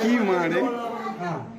কি মারে এদিকে দেখা যে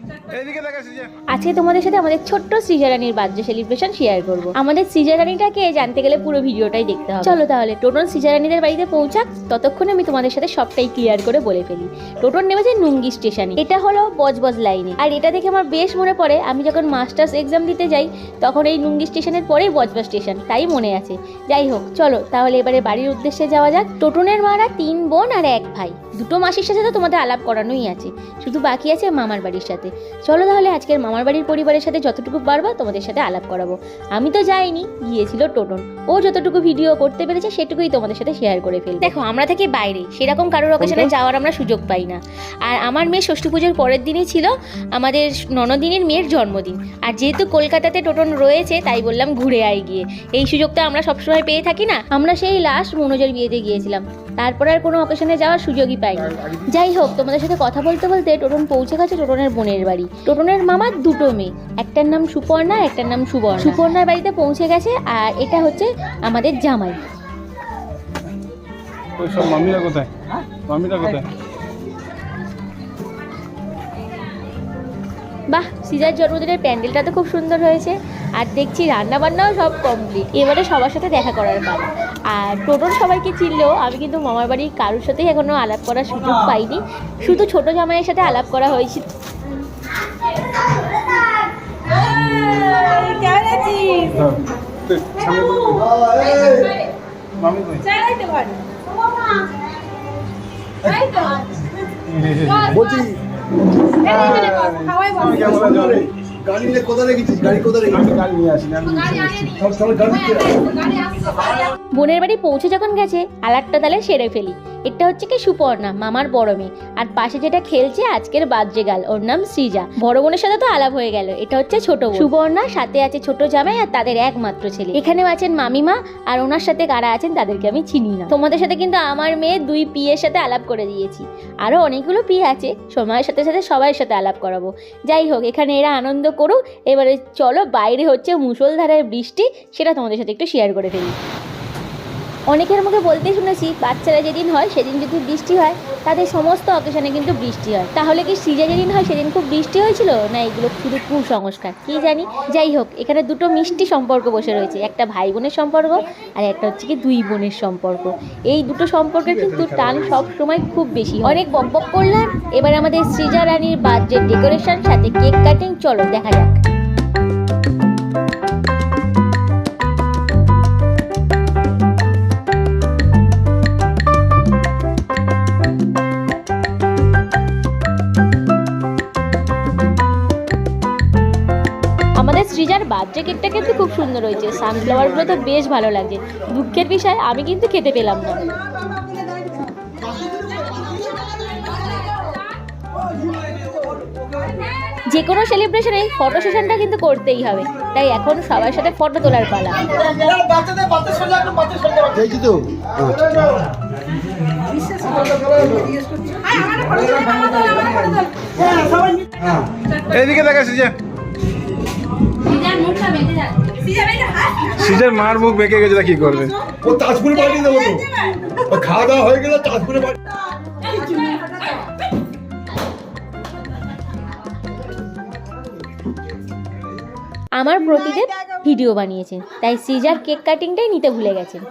আজকে তোমাদের সাথে আমাদের ছোট্ট সৃজারানির বার্থডে সেলিব্রেশন শেয়ার করব। আমাদের সৃজারানিটাকে জানতে গেলে পুরো ভিডিওটাই দেখতে হবে। চলো তাহলে টোটন সৃজারানিদের বাড়িতে পৌঁছাক। ততক্ষণে আমি তোমাদের সাথে সবটাই ক্লিয়ার করে বলে ফেলি। টোটন নেমেছে নুঙ্গি স্টেশনে। এটা হলো বজবজ লাইনে। আর এটা দেখে আমার বেশ মনে পড়ে, আমি যখন মাস্টার্স এক্সাম দিতে যাই, তখন এই নুঙ্গি স্টেশনের পরেই বজবজ স্টেশন। তাই মনে আছে। যাই হোক, চলো তাহলে এবারে বাড়ির উদ্দেশ্যে যাওয়া যাক। টোটনের মারা তিন বোন আর এক ভাই। দুটো মাসির সাথে তো তোমাদের আলাপ করানোই আছে। শুধু বাকি আছে মামার বাড়ির সাথে। চলো তাহলে আজকের মামার বাড়ির পরিবারের সাথে যতটুকু পারব তোমাদের সাথে আলাপ করাবো। আমি তো যাইনি গিয়েছিল টোটন। ও যতটুকু ভিডিও করতে পেরেছে সেটুকুই তোমাদের সাথে শেয়ার করে ফেল দেখো আমরা থেকে বাইরে সেরকম কারোর অকেশনে যাওয়ার আমরা সুযোগ পাই না। আর আমার মেয়ে ষষ্ঠী পুজোর পরের দিনই ছিল আমাদের ননদিনের মেয়ের জন্মদিন। আর যেহেতু কলকাতাতে টোটন রয়েছে তাই বললাম ঘুরে আয় গিয়ে। এই সুযোগটা আমরা সবসময় পেয়ে থাকি না। আমরা সেই লাস্ট মনোজের বিয়েতে গিয়েছিলাম। তারপর আর কোনো অকেশনে যাওয়ার সুযোগই পাইনি। যাই হোক তোমাদের সাথে কথা বলতে বলতে টোটন পৌঁছে গেছে টোটনের বোনের বাড়ি। টোটনের মামার দুটো মেয়ে। একটার নাম সুপর্ণা একটার নাম সুবর্ণা। সুপর্ণার বাড়িতে পৌঁছে গেছে আর এটা হচ্ছে আমাদের জামাই। ওই সব মামিরা কোথায়? মামিরা কোথায়? বাহ সিজার জন্মদিনের প্যান্ডেলটা তো খুব সুন্দর হয়েছে। আর দেখছি রান্না বান্নাও সব কমপ্লিট এবারে সবার সাথে দেখা করার পালা। আর টোটোর সবাইকে চিনলেও আমি কিন্তু মামার বাড়ির কারোর সাথেই এখনও আলাপ করার সুযোগ পাইনি। শুধু ছোট জামাইয়ের সাথে আলাপ করা হয়েছিল তো মামি কই? বলছি। তুমি কেমন গাড়ি নিয়ে কোথায় রেখেছিস? গাড়ি কোথায় রেখেছিস? গাড়ি নিয়ে আসি না আমি নিচে এসেছি। সব সবাই গাড়ি নিয়ে বোনের বাড়ি পৌঁছে যখন গেছে আলারটা তাহলে সেরে ফেলি। এটা হচ্ছে কি সুপর্ণা, মামার বড় মেয়ে। আর পাশে যেটা খেলছে, আজকের বাদ্যে গাল। ওর নাম সৃজা। বড় বোনের সাথে তো আলাপ হয়ে গেল। এটা হচ্ছে ছোট বোন। সুবর্ণা সাথে আছে ছোট জামাই আর তাদের একমাত্র ছেলে। এখানেও আছেন মামিমা আর ওনার সাথে কারা আছেন তাদেরকে আমি চিনি না। তোমাদের সাথে কিন্তু আমার মেয়ে দুই পিয়ের সাথে আলাপ করে দিয়েছি। আরও অনেকগুলো পি আছে। সময়ের সাথে সাথে সবার সাথে আলাপ করাবো। যাই হোক, এখানে এরা আনন্দ করুক। এবারে চলো বাইরে হচ্ছে মুষলধারায় বৃষ্টি। সেটা তোমাদের সাথে একটু শেয়ার করে ফেলি। অনেকের মুখে বলতে শুনেছি, বাচ্চারা যেদিন হয় সেদিন যদি বৃষ্টি হয়, তাদের সমস্ত অকেশনে কিন্তু বৃষ্টি হয়। তাহলে কি সিজা যেদিন হয় সেদিন খুব বৃষ্টি হয়েছিল? না, এগুলো শুধু কুসংস্কার কি জানি? যাই হোক, এখানে দুটো মিষ্টি সম্পর্ক বসে রয়েছে। একটা ভাই বোনের সম্পর্ক আর একটা হচ্ছে কি দুই বোনের সম্পর্ক। এই দুটো সম্পর্কের কিন্তু টান সব সময় খুব বেশি অনেক বক বক করলাম। এবার আমাদের সৃজা রানীর বার্থডে ডেকোরেশন, সাথে কেক কাটিং। চলো, দেখা যাক। সৃজার বার্থডে কেকটা কিন্তু খুব সুন্দর হয়েছে। সানফ্লাওয়ারগুলো তো বেশ ভালো লাগছে। দুঃখের বিষয় আমি কিন্তু খেতে পেলাম না। যে কোনো সেলিব্রেশনে ফটো সেশনটা কিন্তু করতেই হবে। তাই এখন সবার সাথে ফটো তোলার পালা। তো হ্যাঁ এইদিকে দেখা যে সিজের মার মুখ বেঁকে গেছে তা কি করবে? ও তাজপুরে পাঠিয়ে দেবো তো। খাওয়া দাওয়া হয়ে গেলে তাজপুরে আমার প্রতিদেব ভিডিও বানিয়েছেন। তাই সিজার কেক কাটিংটাই নিতে ভুলে গেছেন।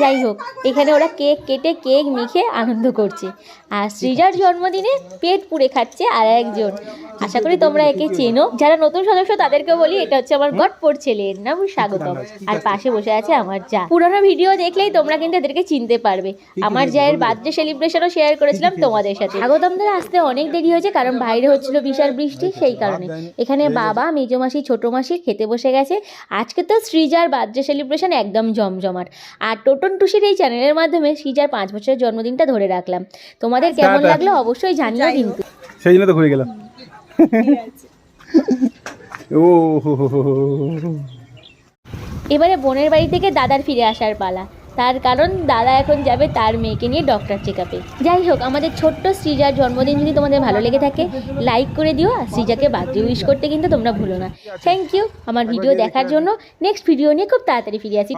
যাই হোক, এখানে ওরা কেক কেটে কেক মেখে আনন্দ করছে। আর সৃজার জন্মদিনে পেট পুড়ে খাচ্ছে আর একজন আশা করি তোমরা একে চেনো। যারা নতুন সদস্য তাদেরকে বলি, এটা হচ্ছে আমার গটপোর ছেলে। এর নাম স্বাগতম। আর পাশে বসে আছে আমার যা। পুরোনো ভিডিও দেখলেই তোমরা কিন্তু এদেরকে চিনতে পারবে। আমার জায়ের বার্থডে সেলিব্রেশনও শেয়ার করেছিলাম তোমাদের সাথে। স্বাগতমদের আসতে অনেক দেরি হয়েছে, কারণ বাইরে হচ্ছিল বিশাল বৃষ্টি, সেই কারণে। এখানে বাবা, মেজো মাসি, ছোট মাসি খেতে বসে গেছে। আজকে তো শ্রীজার বার্থডে সেলিব্রেশন একদম জমজমাট। আর টোটন টুসির এই চ্যানেলের মাধ্যমে শ্রীজার পাঁচ বছরের জন্মদিনটা ধরে রাখলাম। তোমাদের কেমন লাগল অবশ্যই জানিও কিন্তু। সেই জন্য তো ঘুরে গেলাম। ও হো হো হো হো হো। এবারে বোনের বাড়ি থেকে দাদার ফিরে আসার পালা। তার কারণ দাদা এখন যাবে তার মেয়েকে নিয়ে ডক্টর চেক আপে যাই হোক, আমাদের ছোট্ট শ্রীজার জন্মদিন যদি তোমাদের ভালো লেগে থাকে লাইক করে দিও আর সৃজাকে বার্থডে উইশ করতে কিন্তু তোমরা ভুলো না। থ্যাংক ইউ আমার ভিডিও দেখার জন্য। নেক্সট ভিডিও নিয়ে খুব তাড়াতাড়ি ফিরে আসি।